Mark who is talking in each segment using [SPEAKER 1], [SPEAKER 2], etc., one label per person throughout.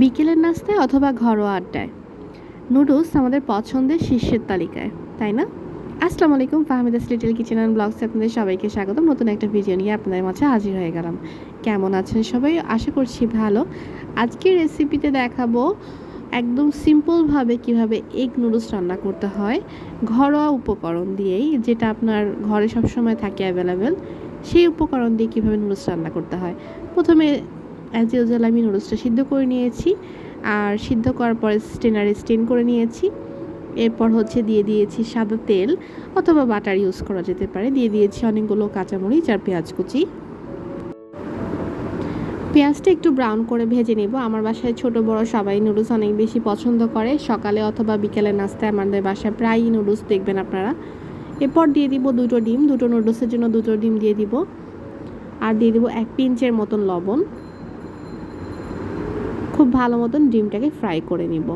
[SPEAKER 1] বিকেলের নাস্তায় অথবা ঘরোয়া আড্ডায়। নুডলস আমাদের পছন্দের শীর্ষের তালিকায়, তাই না? আসসালামু আলাইকুম, ফাহমিদাস লিটল কিচেন অ্যান্ড ব্লগসে আপনাদের সবাইকে স্বাগতম। নতুন একটা ভিডিও নিয়ে আপনাদের মাঝে হাজির হয়ে গেলাম। কেমন আছেন সবাই? আশা করছি ভালো। আজকের রেসিপিতে দেখাবো একদম সিম্পলভাবে কীভাবে এগ নুডলস রান্না করতে হয়। ঘরোয়া উপকরণ দিয়েই, যেটা আপনার ঘরে সবসময় থাকে অ্যাভেলেবেল সেই উপকরণ দিয়ে কীভাবে নুডলস রান্না করতে হয়। প্রথমে অ্যাজ ইউজুয়াল আমি নুডলসটা সিদ্ধ করে নিয়েছি। আর সিদ্ধ করার পরে স্টেনারে স্টেন করে নিয়েছি। এরপর হচ্ছে দিয়ে দিয়েছি সাদা তেল অথবা বাটার ইউজ করা যেতে পারে। দিয়ে দিয়েছি অনেকগুলো কাঁচামরিচ আর পেঁয়াজ কুচি। পেঁয়াজটা একটু ব্রাউন করে ভেজে নেব। আমার বাসায় ছোট বড় সবাই নুডলস অনেক বেশি পছন্দ করে। সকালে অথবা বিকেলে নাস্তায় আমাদের বাসায় প্রায়ই নুডলস দেখবেন আপনারা। এরপর দিয়ে দিব দুটো ডিম। দুটো নুডলসের জন্য দুটো ডিম দিয়ে দিব। আর দিয়ে দিব এক পিঞ্চের মতন লবণ। খুব ভালো মতন ডিমটাকে ফ্রাই করে নিব।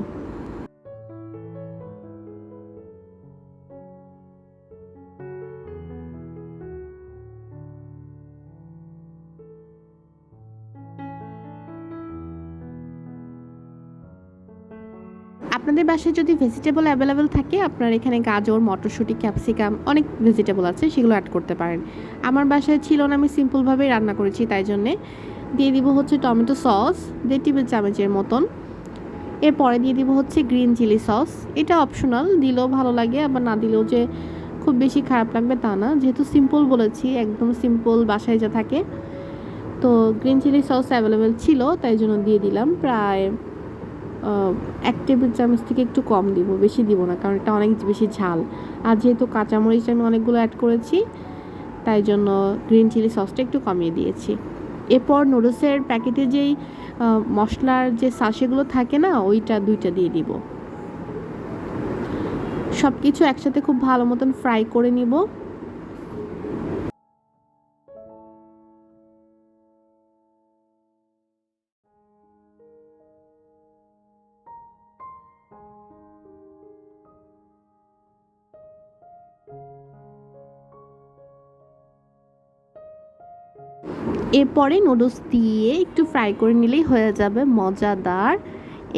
[SPEAKER 1] আপনাদের বাসায় যদি ভেজিটেবল অ্যাভেলেবেল থাকে, আপনার এখানে গাজর, মটরশুঁটি ক্যাপসিকাম অনেক ভেজিটেবল আছে, সেগুলো অ্যাড করতে পারেন। আমার বাসায় ছিল না, আমি সিম্পলভাবেই রান্না করেছি, তাই জন্যে দিয়ে দিব হচ্ছে টমেটো সস, দেড় টেবিল চামচের মতন। এরপরে দিয়ে দিব হচ্ছে গ্রিন চিলি সস। এটা অপশনাল, দিলেও ভালো লাগে, আবার না দিলেও যে খুব বেশি খারাপ লাগবে তা না। যেহেতু সিম্পল বলেছি, একদম সিম্পল বাসায় যা থাকে। তো গ্রিন চিলি সস অ্যাভেলেবেল ছিল, তাই জন্য দিয়ে দিলাম। প্রায় এক টেবিল চামচ থেকে একটু কম দিব, বেশি দিব না, কারণ এটা অনেক বেশি ঝাল। আর যেহেতু কাঁচামরিচ আমি অনেকগুলো অ্যাড করেছি, তাই জন্য গ্রিন চিলি সসটা একটু কমিয়ে দিয়েছি। এরপর নুডলসের প্যাকেটে যেই মশলার যে সাশেগুলো থাকে না, ওইটা দুইটা দিয়ে দিব। সব কিছু একসাথে খুব ভালো মতন ফ্রাই করে নিব। এরপরে নুডলস দিয়ে একটু ফ্রাই করে নিলেই হয়ে যাবে মজাদার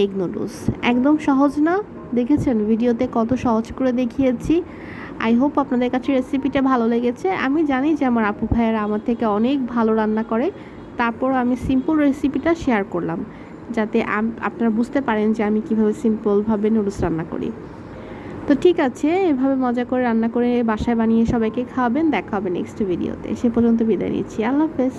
[SPEAKER 1] এগ নুডলস একদম সহজ না? দেখেছেন? ভিডিওতে কত সহজ করে দেখিয়েছি। আই হোপ আপনাদের কাছে রেসিপিটা ভালো লেগেছে। আমি জানি যে আমার আপু ভাইয়েরা আমার থেকে অনেক ভালো রান্না করে। তারপর আমি সিম্পল রেসিপিটা শেয়ার করলাম। যাতে আপনারা বুঝতে পারেন যে আমি কীভাবে সিম্পলভাবে নুডলস রান্না করি। তো ঠিক আছে, এভাবে মজা করে রান্না করে বাসায় বানিয়ে সবাইকে খাওয়াবেন, দেখা হবে নেক্সট ভিডিওতে সে পর্যন্ত বিদায় নিচ্ছি। আল্লাহ হাফেজ।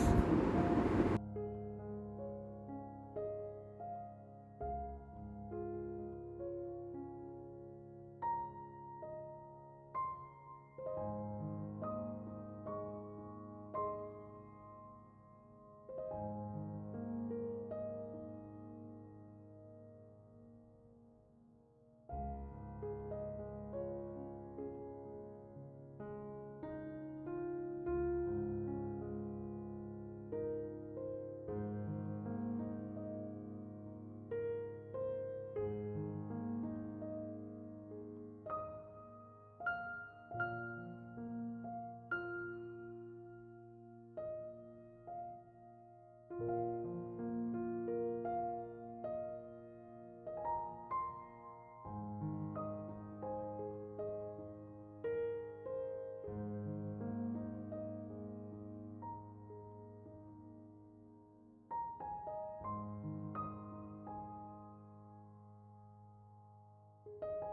[SPEAKER 1] Thank you.